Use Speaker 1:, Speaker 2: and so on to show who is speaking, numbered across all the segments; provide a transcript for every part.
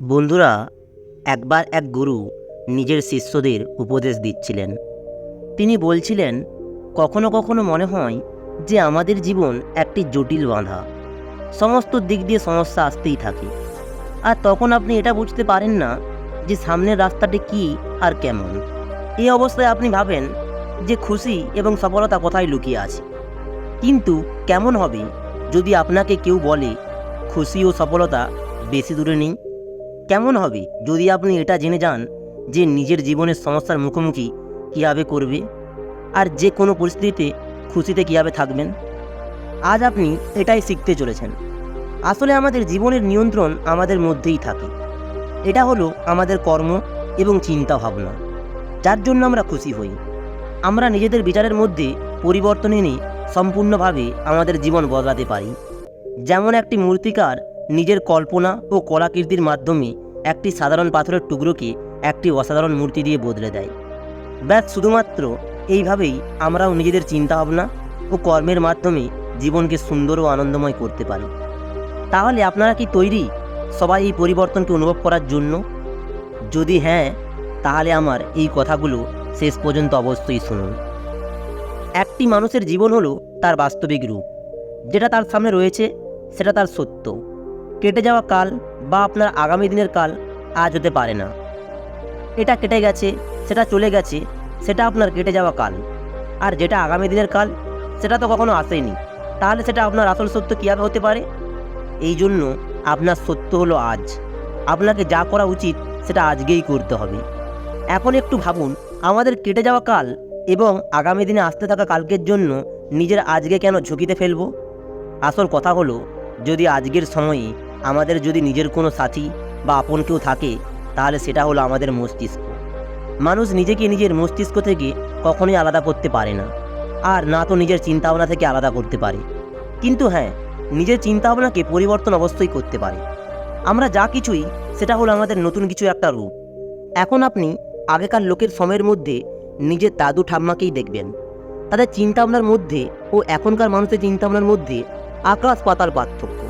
Speaker 1: বন্ধুরা, একবার এক গুরু নিজের শিষ্যদের উপদেশ দিচ্ছিলেন। তিনি বলছিলেন, কখনো কখনো মনে হয় যে আমাদের জীবন একটি জটিল বাঁধা। সমস্ত দিক দিয়ে সমস্যা আসতেই থাকে। আর তখন আপনি এটা বুঝতে পারেন না যে সামনের রাস্তাটি কী আর কেমন। এই অবস্থায় আপনি ভাবেন যে খুশি এবং সফলতা কোথায় লুকিয়ে আছে। কিন্তু কেমন হবে যদি আপনাকে কেউ বলে, খুশি ও সফলতা বেশি দূরে নেই কেমন হবে? যদি আপনি এটা জেনে যান যে নিজের জীবনের সমস্যার মুখোমুখি কীভাবে করবে আর যে কোনো পরিস্থিতিতে খুশিতে কীভাবে থাকবেন, আজ আপনি এটাই শিখতে চলেছেন। আসলে আমাদের জীবনের নিয়ন্ত্রণ আমাদের মধ্যেই থাকে। এটা হলো আমাদের কর্ম এবং চিন্তা ভাবনা যার জন্য আমরা খুশি হই। আমরা নিজেদের বিচারের মধ্যে পরিবর্তন এনে সম্পূর্ণভাবে আমাদের জীবন বদলাতে পারি। যেমন একটি মূর্তিকার নিজের কল্পনা ও কলাকীর্তির মাধ্যমে একটি সাধারণ পাথরের টুকরোকে একটি অসাধারণ মূর্তি দিয়ে বদলে দেয়। ব্যাস, শুধুমাত্র এইভাবেই আমরাও নিজেদের চিন্তাভাবনা ও কর্মের মাধ্যমে জীবনকে সুন্দর ও আনন্দময় করতে পারি। তাহলে আপনারা কি তৈরি সবাই এই পরিবর্তনকে অনুভব করার জন্য? যদি হ্যাঁ তাহলে আমার এই কথাগুলো শেষ পর্যন্ত অবশ্যই শুনুন। একটি মানুষের জীবন হলো তার বাস্তবিক রূপ। যেটা তার সামনে রয়েছে, সেটা তার সত্য। কেটে যাওয়া কাল বা আপনার আগামী দিনের কাল আজ হতে পারে না। এটা কেটে গেছে, সেটা চলে গেছে, সেটা আপনার কেটে যাওয়া কাল। আর যেটা আগামী দিনের কাল, সেটা তো কখনো আসেনি। তাহলে সেটা আপনার আসল সত্য কীভাবে হতে পারে? এই জন্য আপনার সত্য হলো আজ। আপনাকে যা করা উচিত, সেটা আজকেই করতে হবে। এখন একটু ভাবুন, আমাদের কেটে যাওয়া কাল এবং আগামী দিনে আসতে থাকা কালকের জন্য নিজের আজকে কেন ঝুঁকিতে ফেলব? আসল কথা হলো, যদি আজকের সময়ে আমাদের যদি নিজের কোনো সাথী বা আপন কেউ থাকে, তাহলে সেটা হলো আমাদের মস্তিষ্ক। মানুষ নিজেকে নিজের মস্তিষ্ক থেকে কখনোই আলাদা করতে পারে না। আর না তো নিজের চিন্তাভাবনা থেকে আলাদা করতে পারে। কিন্তু হ্যাঁ নিজের চিন্তাভাবনাকে পরিবর্তন অবশ্যই করতে পারে। আমরা যা কিছুই, সেটা হলো আমাদের নতুন কিছু একটা রূপ। এখন আপনি আগেকার লোকের সময়ের মধ্যে নিজের দাদু ঠাম্মাকেই দেখবেন। তাদের চিন্তাভাবনার মধ্যে ও এখনকার মানুষের চিন্তাভাবনার মধ্যে আকাশ পাতাল পার্থক্য।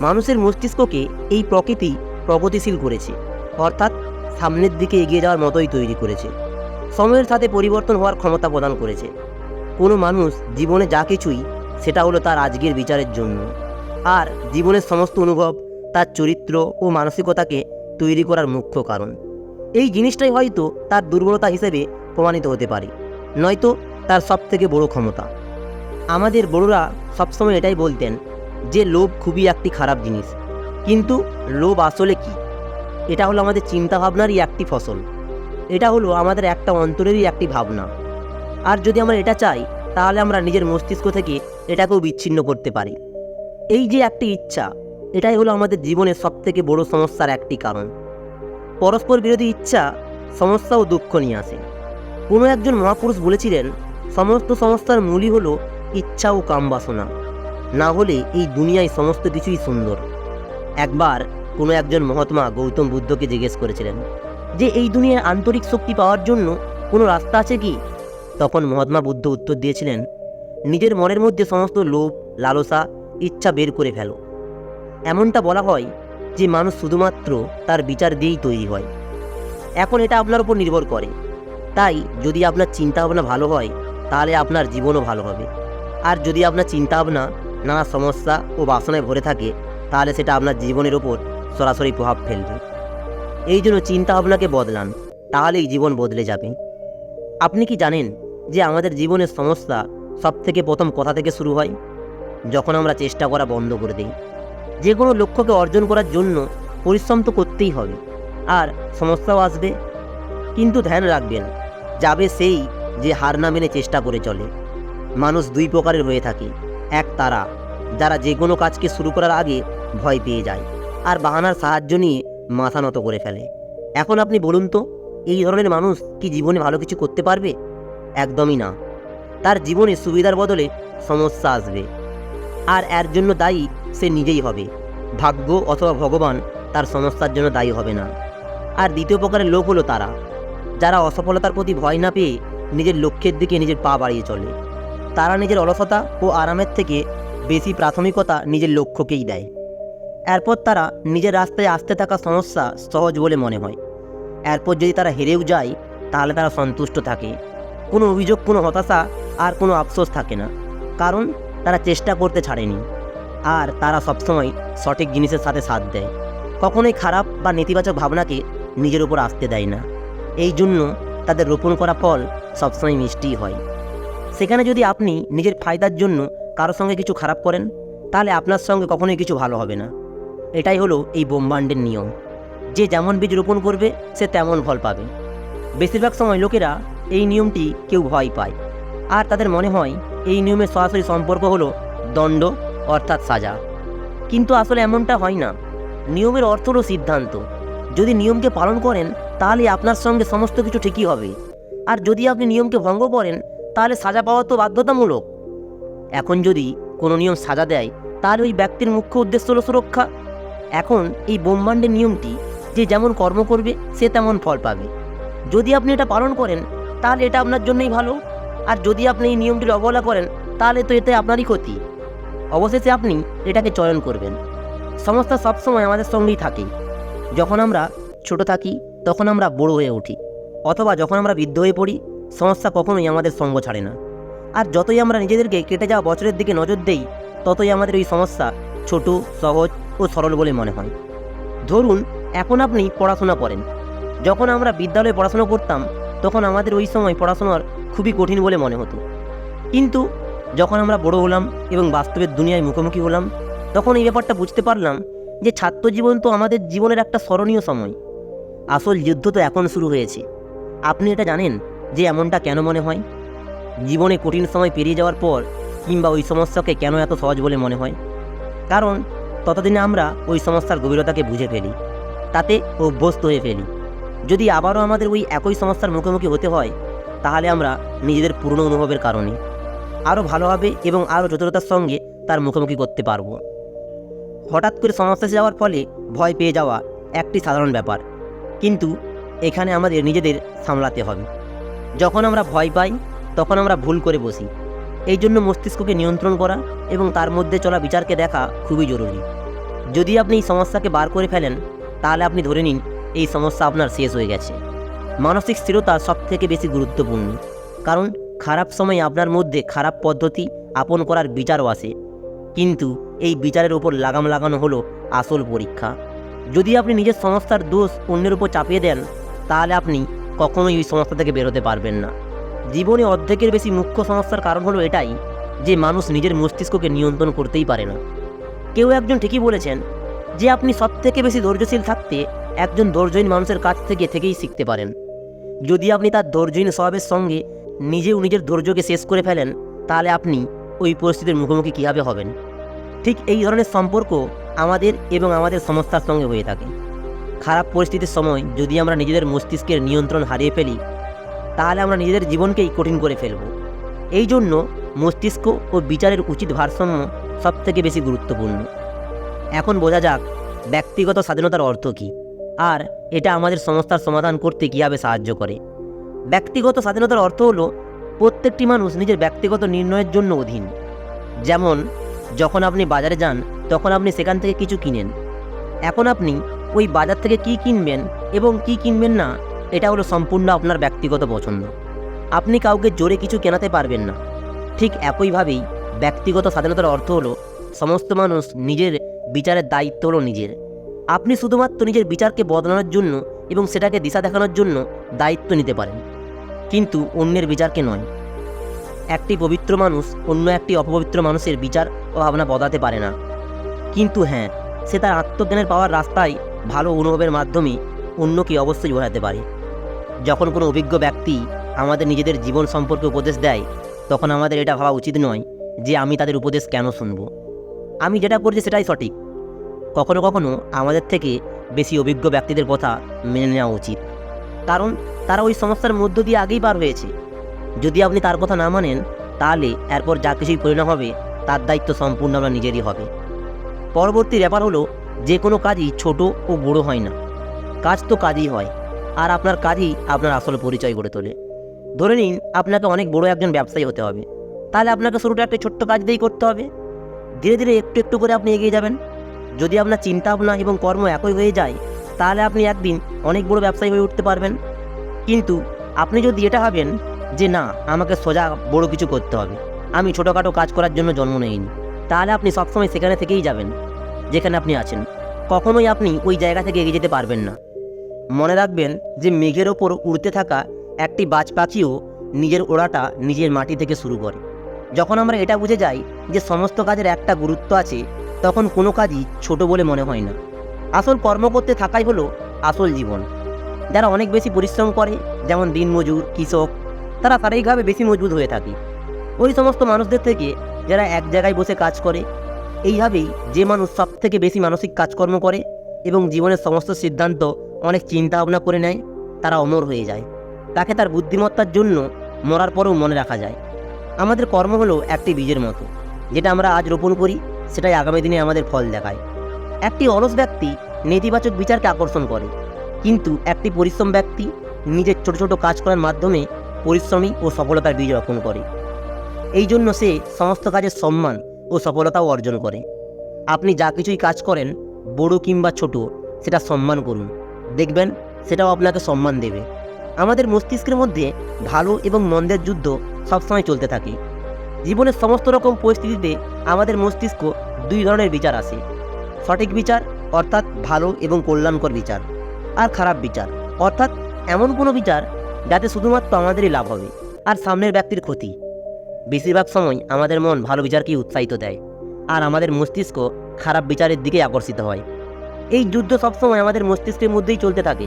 Speaker 1: মানুষের মস্তিষ্ককে এই প্রকৃতি প্রগতিশীল করেছে, অর্থাৎ সামনের দিকে এগিয়ে যাওয়ার মতোই তৈরি করেছে। সময়ের সাথে পরিবর্তন হওয়ার ক্ষমতা প্রদান করেছে। কোনো মানুষ জীবনে যা কিছুই, সেটা হলো তার আজকের বিচারের জন্য। আর জীবনের সমস্ত অনুভব তার চরিত্র ও মানসিকতাকে তৈরি করার মুখ্য কারণ। এই জিনিসটাই হয়তো তার দুর্বলতা হিসেবে প্রমাণিত হতে পারে, নয়তো তার সব থেকে বড় ক্ষমতা। আমাদের বড়রা সবসময় এটাই বলতেন যে লোভ খুবই একটি খারাপ জিনিস। কিন্তু লোভ আসলে কি? এটা হলো আমাদের চিন্তাভাবনারই একটি ফসল। এটা হলো আমাদের একটা অন্তরেরই একটি ভাবনা। আর যদি আমরা এটা চাই, তাহলে আমরা নিজের মস্তিষ্ক থেকে এটাকেও বিচ্ছিন্ন করতে পারি। এই যে একটি ইচ্ছা, এটাই হলো আমাদের জীবনের সবথেকে বড় সমস্যার একটি কারণ। পরস্পর বিরোধী ইচ্ছা, সমস্যা ও দুঃখ নিয়ে আসে। কোনো একজন মহাপুরুষ বলেছিলেন, সমস্ত সমস্যার মূলই হলো ইচ্ছা ও কাম বাসনা। না হলে এই দুনিয়ায় সমস্ত কিছুই সুন্দর। একবার কোনো একজন মহাত্মা গৌতম বুদ্ধকে জিজ্ঞেস করেছিলেন যে, এই দুনিয়ায় আন্তরিক শক্তি পাওয়ার জন্য কোনো রাস্তা আছে কি? তখন মহাত্মা বুদ্ধ উত্তর দিয়েছিলেন, নিজের মনের মধ্যে সমস্ত লোভ, লালসা, ইচ্ছা বের করে ফেলো। এমনটা বলা হয় যে, মানুষ শুধুমাত্র তার বিচার দিয়েই তৈরি হয়। এখন এটা আপনার উপর নির্ভর করে। তাই যদি আপনার চিন্তাভাবনা ভালো হয়, তাহলে আপনার জীবনও ভালো হবে। আর যদি আপনার চিন্তাভাবনা নানা সমস্যা ও বাসনায় ভরে থাকে, তাহলে সেটা আপনার জীবনের ওপর সরাসরি প্রভাব ফেলবে। এই জন্য চিন্তাভাবনাকে বদলান, তাহলেই জীবন বদলে যাবে। আপনি কি জানেন যে আমাদের জীবনের সমস্যা সব থেকে প্রথম কথা থেকে শুরু হয়? যখন আমরা চেষ্টা করা বন্ধ করে দিই। যে কোনো লক্ষ্যকে অর্জন করার জন্য পরিশ্রম তো করতেই হবে, আর সমস্যাও আসবে। কিন্তু ধ্যান রাখবেন, যাবে সেই যে হার না মেনে চেষ্টা করে চলে। মানুষ দুই প্রকারের হয়ে থাকে। এক তারা, যারা যে কোনো কাজকে শুরু করার আগে ভয় পেয়ে যায় আর বাহানার সাহায্য নিয়ে মাথা নত করে ফেলে। এখন আপনি বলুন তো, এই ধরনের মানুষ কি জীবনে ভালো কিছু করতে পারবে? একদমই না। তার জীবনে সুবিধার বদলে সমস্যা আসবে। আর এর জন্য দায়ী সে নিজেই হবে। ভাগ্য অথবা ভগবান তার সমস্যার জন্য দায়ী হবে না। আর দ্বিতীয় প্রকারের লোক হলো তারা, যারা অসফলতার প্রতি ভয় না পেয়ে নিজের লক্ষ্যের দিকে নিজের পা বাড়িয়ে চলে। তারা নিজের অলসতা ও আরামের থেকে বেশি প্রাথমিকতা নিজের লক্ষ্যকেই দেয়। এরপর তারা নিজের রাস্তায় আসতে থাকা সমস্যা সহজ বলে মনে হয়। এরপর যদি তারা হেরেও যায়, তাহলে তারা সন্তুষ্ট থাকে। কোনো অভিযোগ, কোনো হতাশা আর কোনো আফসোস থাকে না। কারণ তারা চেষ্টা করতে ছাড়েনি। আর তারা সবসময় সঠিক জিনিসের সাথে সাথ দেয়। কখনোই খারাপ বা নেতিবাচক ভাবনাকে নিজের উপর আসতে দেয় না। এই জন্য তাদের রোপণ করা ফল সবসময় মিষ্টিই হয়। সেখানে যদি আপনি নিজের ফায়দার জন্য কারোর সঙ্গে কিছু খারাপ করেন, তাহলে আপনার সঙ্গে কখনোই কিছু ভালো হবে না। এটাই হলো এই ব্রহ্মাণ্ডের নিয়ম। যে যেমন বীজ রোপণ করবে, সে তেমন ফল পাবে। বেশিরভাগ সময় লোকেরা এই নিয়মটি কেউ ভয় পায়। আর তাদের মনে হয় এই নিয়মের সরাসরি সম্পর্ক হলো দণ্ড, অর্থাৎ সাজা। কিন্তু আসলে এমনটা হয় না। নিয়মের অর্থ হলো সিদ্ধান্ত। যদি নিয়মকে পালন করেন, তাহলে আপনার সঙ্গে সমস্ত কিছু ঠিকই হবে। আর যদি আপনি নিয়মকে ভঙ্গ করেন তাহলে সাজা পাওয়া তো বাধ্যতামূলক। এখন যদি কোনো নিয়ম সাজা দেয়, তাহলে ওই ব্যক্তির মুখ্য উদ্দেশ্য হলো সুরক্ষা। এখন এই ব্রহ্মাণ্ডের নিয়মটি, যে যেমন কর্ম করবে, সে তেমন ফল পাবে। যদি আপনি এটা পালন করেন, তাহলে এটা আপনার জন্যই ভালো। আর যদি আপনি এই নিয়মটির অবহেলা করেন, তাহলে তো এতে আপনারই ক্ষতি। অবশেষে আপনি এটাকে চয়ন করবেন। সমস্যা সবসময় আমাদের সঙ্গেই থাকে। যখন আমরা ছোট থাকি, তখন আমরা বড় হয়ে উঠি। অথবা যখন আমরা বৃদ্ধ হয়ে পড়ি সমস্যা কখনোই আমাদের সঙ্গ ছাড়ে না। আর যতই আমরা নিজেদেরকে কেটে যাওয়া বছরের দিকে নজর দেই, ততই আমাদের ওই সমস্যা ছোট, সহজ ও সরল বলে মনে হয়। ধরুন, এখন আপনি পড়াশোনা করেন। যখন আমরা বিদ্যালয়ে পড়াশোনা করতাম, তখন আমাদের ওই সময় পড়াশোনার খুবই কঠিন বলে মনে হতো। কিন্তু যখন আমরা বড় হলাম এবং বাস্তবের দুনিয়ায় মুখোমুখি হলাম, তখন এই ব্যাপারটা বুঝতে পারলাম যে ছাত্র জীবন তো আমাদের জীবনের একটা স্মরণীয় সময়। আসল যুদ্ধ তো এখন শুরু হয়েছে। আপনি এটা জানেন? যে এমনটা কেন মনে হয়? জীবনে কঠিন সময় পেরিয়ে যাওয়ার পর কিংবা ওই সমস্যাকে কেন এত সহজ বলে মনে হয়? কারণ ততদিনে আমরা ওই সমস্যার গভীরতাকে বুঝে ফেলি, তাতে অভ্যস্ত হয়ে ফেলি। যদি আবারও আমাদের ওই একই সমস্যার মুখোমুখি হতে হয়, তাহলে আমরা নিজেদের পুরনো অনুভবের কারণে আরও ভালোভাবে এবং আরও চতুরতার সঙ্গে তার মুখোমুখি করতে পারব। হঠাৎ করে সমস্যা যাওয়ার ফলে ভয় পেয়ে যাওয়া একটি সাধারণ ব্যাপার। কিন্তু এখানে আমাদের নিজেদের সামলাতে হবে। যখন আমরা ভয় পাই, তখন আমরা ভুল করে বসি। এই জন্য মস্তিষ্ককে নিয়ন্ত্রণ করা এবং তার মধ্যে চলা বিচারকে দেখা খুবই জরুরি। যদি আপনি এই সমস্যাকে বার করে ফেলেন, তাহলে আপনি ধরে নিন, এই সমস্যা আপনার শেষ হয়ে গেছে। মানসিক স্থিরতা সব থেকে বেশি গুরুত্বপূর্ণ, কারণ খারাপ সময়ে আপনার মধ্যে খারাপ পদ্ধতি আপন করার বিচারও আসে। কিন্তু এই বিচারের ওপর লাগাম লাগানো হলো আসল পরীক্ষা। যদি আপনি নিজের সমস্যার দোষ অন্যের উপর চাপিয়ে দেন, তাহলে আপনি কখনোই ওই সমস্যা থেকে বেরোতে পারবেন না। জীবনে অর্ধেকের বেশি মুখ্য সমস্যার কারণ হলো এটাই যে মানুষ নিজের মস্তিষ্ককে নিয়ন্ত্রণ করতেই পারে না। কেউ একজন ঠিকই বলেছেন যে আপনি সব থেকে বেশি ধৈর্যশীল থাকতে একজন ধৈর্যহীন মানুষের কাছ থেকে থেকেই শিখতে পারেন। যদি আপনি তার ধৈর্যহীন স্বভাবের সঙ্গে নিজেও নিজের ধৈর্যকে শেষ করে ফেলেন, তাহলে আপনি ওই পরিস্থিতির মুখোমুখি কীভাবে হবেন? ঠিক এই ধরনের সম্পর্ক আমাদের এবং আমাদের সমস্যার সঙ্গে হয়ে থাকে। খারাপ পরিস্থিতির সময় যদি আমরা নিজেদের মস্তিষ্কের নিয়ন্ত্রণ হারিয়ে ফেলি, তাহলে আমরা নিজেদের জীবনকেই কঠিন করে ফেলব। এই জন্য মস্তিষ্ক ও বিচারের উচিত ভারসাম্য সবথেকে বেশি গুরুত্বপূর্ণ। এখন বোঝা যাক ব্যক্তিগত স্বাধীনতার অর্থ কী, আর এটা আমাদের সমস্যার সমাধান করতে কীভাবে সাহায্য করে। ব্যক্তিগত স্বাধীনতার অর্থ হলো প্রত্যেকটি মানুষ নিজের ব্যক্তিগত নির্ণয়ের জন্য অধীন। যেমন, যখন আপনি বাজারে যান, তখন আপনি সেখান থেকে কিছু কিনেন। এখন আপনি ওই বাজার থেকে কি কিনবেন এবং কি কিনবেন না, এটা হলো সম্পূর্ণ আপনার ব্যক্তিগত পছন্দ। আপনি কাউকে জোরে কিছু কেনাতে পারবেন না। ঠিক একইভাবেই ব্যক্তিগত স্বাধীনতার অর্থ হলো সমস্ত মানুষ নিজের বিচারের দায়িত্ব হলো নিজের। আপনি শুধুমাত্র নিজের বিচারকে বদলানোর জন্য এবং সেটাকে দিশা দেখানোর জন্য দায়িত্ব নিতে পারেন। কিন্তু অন্যের বিচারকে নয়। একটি পবিত্র মানুষ অন্য একটি অপবিত্র মানুষের বিচার ও ভাবনা বদলাতে পারে না। কিন্তু হ্যাঁ সে তার আত্মজ্ঞানের পাওয়ার রাস্তায় ভালো অনুভবের মাধ্যমে অন্যকে অবশ্যই বোঝাতে পারে। যখন কোনো অভিজ্ঞ ব্যক্তি আমাদের নিজেদের জীবন সম্পর্কে উপদেশ দেয়, তখন আমাদের এটা ভাবা উচিত নয় যে আমি তাদের উপদেশ কেন শুনব। আমি যেটা করছি সেটাই সঠিক। কখনো কখনো আমাদের থেকে বেশি অভিজ্ঞ ব্যক্তিদের কথা মেনে নেওয়া উচিত। কারণ তারা ওই সমস্যার মধ্য দিয়ে আগেই পার হয়েছে। যদি আপনি তার কথা না মানেন, তাহলে এরপর যা কিছুই পরিণাম হবে, তার দায়িত্ব সম্পূর্ণ আমরা নিজেরই হবে। পরবর্তী ব্যাপার হলো যে কোনো কাজই ছোট ও বড় হয় না। কাজ তো কাজই হয়, আর আপনার কাজই আপনার আসল পরিচয় গড়ে তোলে। ধরে নিন, আপনাকে অনেক বড় একজন ব্যবসায়ী হতে হবে। তাহলে আপনাকে শুরুটা একটা ছোট্ট কাজ দিয়েই করতে হবে। ধীরে ধীরে একটু একটু করে আপনি এগিয়ে যাবেন। যদি আপনার চিন্তা ভাবনা এবং কর্ম একই হয়ে যায়, তাহলে আপনি একদিন অনেক বড় ব্যবসায়ী হয়ে উঠতে পারবেন। কিন্তু আপনি যদি এটা ভাবেন যে না, আমাকে সোজা বড় কিছু করতে হবে, আমি ছোটোখাটো কাজ করার জন্য জন্ম নেইনি, তাহলে আপনি সবসময় সেখানে থেকেই যাবেন। যেখানে আপনি আছেন, কখনোই আপনি ওই জায়গা থেকে এগিয়ে যেতে পারবেন না। মনে রাখবেন যে মেঘের ওপর উড়তে থাকা একটি বাজ পাখিও নিজের ওড়াটা নিজের মাটি থেকে শুরু করে। যখন আমরা এটা বুঝে যাই যে সমস্ত কাজের একটা গুরুত্ব আছে, তখন কোনো কাজই ছোট বলে মনে হয় না। আসল কর্ম করতে থাকাই হলো আসল জীবন। যারা অনেক বেশি পরিশ্রম করে, যেমন দিনমজুর, কৃষক, তারা শারীরিকভাবে বেশি মজবুত হয়ে থাকে। ওই সমস্ত মানুষদের থেকে যারা এক জায়গায় বসে কাজ করে এইভাবেই যে মানুষ সব থেকে বেশি মানসিক কাজকর্ম করে এবং জীবনের সমস্ত সিদ্ধান্ত অনেক চিন্তা ভাবনা করে নেয়, তারা অমর হয়ে যায়। তাকে তার বুদ্ধিমত্তার জন্য মরার পরেও মনে রাখা যায়। আমাদের কর্ম হলো একটি বীজের মতো, যেটা আমরা আজ রোপণ করি, সেটাই আগামী দিনে আমাদের ফল দেখায়। একটি অলস ব্যক্তি নেতিবাচক বিচারকে আকর্ষণ করে, কিন্তু একটি পরিশ্রম ব্যক্তি নিজের ছোট ছোট কাজ করার মাধ্যমে পরিশ্রমী ও সফলতার বীজ রোপণ করে। এই জন্য সে সমস্ত কাজের সম্মান ও সফলতাও অর্জন করে। আপনি যা কিছুই কাজ করেন, বড় কিংবা ছোট, সেটা সম্মান করুন। দেখবেন, সেটাও আপনাকে সম্মান দেবে। আমাদের মস্তিষ্কের মধ্যে ভালো এবং মন্দের যুদ্ধ সবসময় চলতে থাকে। জীবনের সমস্ত রকম পরিস্থিতিতে আমাদের মস্তিষ্ক দুই ধরনের বিচার আসে। সঠিক বিচার, অর্থাৎ ভালো এবং কল্যাণকর বিচার, আর খারাপ বিচার। অর্থাৎ এমন কোনো বিচার যাতে শুধুমাত্র আমাদেরই লাভ হবে, আর সামনের ব্যক্তির ক্ষতি। বেশিরভাগ সময় আমাদের মন ভালো বিচারকেই উৎসাহিত দেয়, আর আমাদের মস্তিষ্ক খারাপ বিচারের দিকে আকর্ষিত হয়। এই যুদ্ধ সবসময় আমাদের মস্তিষ্কের মধ্যেই চলতে থাকে,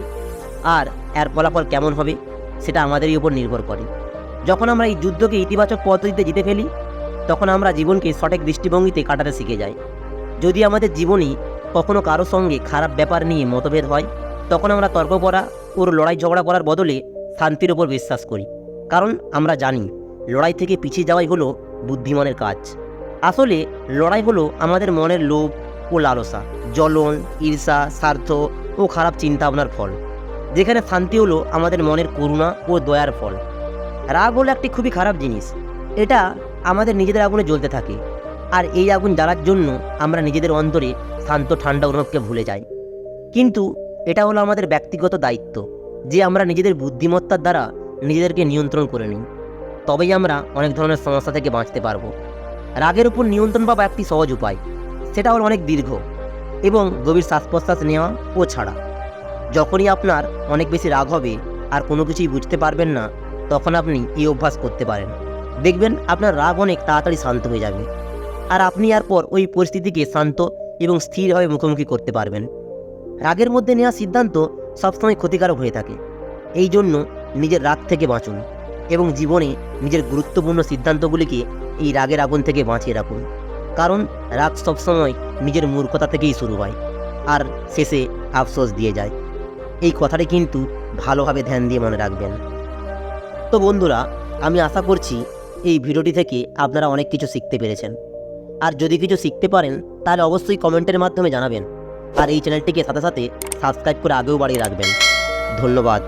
Speaker 1: আর এর ফলাফল কেমন হবে সেটা আমাদেরই উপর নির্ভর করে। যখন আমরা এই যুদ্ধকে ইতিবাচক পদ্ধতিতে জিতে ফেলি, তখন আমরা জীবনকে সঠিক দৃষ্টিভঙ্গিতে কাটাতে শিখে যাই। যদি আমাদের জীবনে কখনো কারও সঙ্গে খারাপ ব্যাপার নিয়ে মতভেদ হয়, তখন আমরা তর্ক করা ওর লড়াই ঝগড়া করার বদলে শান্তির ওপর বিশ্বাস করি, কারণ আমরা জানি লড়াই থেকে পিছিয়ে যাওয়াই হলো বুদ্ধিমানের কাজ। আসলে লড়াই হলো আমাদের মনের লোভ ও লালসা, জ্বলন, ঈর্ষা, স্বার্থ ও খারাপ চিন্তা ভাবনার ফল। যেখানে শান্তি হলো আমাদের মনের করুণা ও দয়ার ফল। রাগ হলো একটি খুবই খারাপ জিনিস। এটা আমাদের নিজেদের আগুনে জ্বলতে থাকে। আর এই আগুন জ্বালার জন্য আমরা নিজেদের অন্তরে শান্ত, ঠান্ডা অনুভবকে ভুলে যাই। কিন্তু এটা হলো আমাদের ব্যক্তিগত দায়িত্ব যে আমরা নিজেদের বুদ্ধিমত্তার দ্বারা নিজেদেরকে নিয়ন্ত্রণ করে নিই। তবেই আমরা অনেক ধরনের সমস্যা থেকে বাঁচতে পারব। রাগের উপর নিয়ন্ত্রণ পাওয়া একটি সহজ উপায়, সেটা হল অনেক দীর্ঘ এবং গভীর শ্বাস প্রশ্বাস নেওয়া ও ছাড়া। যখনই আপনার অনেক বেশি রাগ হবে আর কোনো কিছুই বুঝতে পারবেন না, তখন আপনি এই অভ্যাস করতে পারেন। দেখবেন আপনার রাগ অনেক তাড়াতাড়ি শান্ত হয়ে যাবে আর আপনি আর পর ওই পরিস্থিতিকে শান্ত এবং স্থিরভাবে মুখোমুখি করতে পারবেন। রাগের মধ্যে নেওয়া সিদ্ধান্ত সবসময় ক্ষতিকারক হয়ে থাকে। এই জন্য নিজের রাগ থেকে বাঁচুন। এবং জীবনে নিজের গুরুত্বপূর্ণ সিদ্ধান্তগুলিকে এই রাগের আগুন থেকে বাঁচিয়ে রাখুন। কারণ রাগ সবসময় নিজের মূর্খতা থেকেই শুরু হয়, আর শেষে আফসোস দিয়ে যায়। এই কথাটি কিন্তু ভালোভাবে ধ্যান দিয়ে মনে রাখবেন। তো বন্ধুরা, আমি আশা করছি এই ভিডিওটি থেকে আপনারা অনেক কিছু শিখতে পেরেছেন। আর যদি কিছু শিখতে পারেন, তাহলে অবশ্যই কমেন্টের মাধ্যমে জানাবেন। আর এই চ্যানেলটিকে সাথে সাথে সাবস্ক্রাইব করে আগেও বাড়িয়ে রাখবেন। ধন্যবাদ।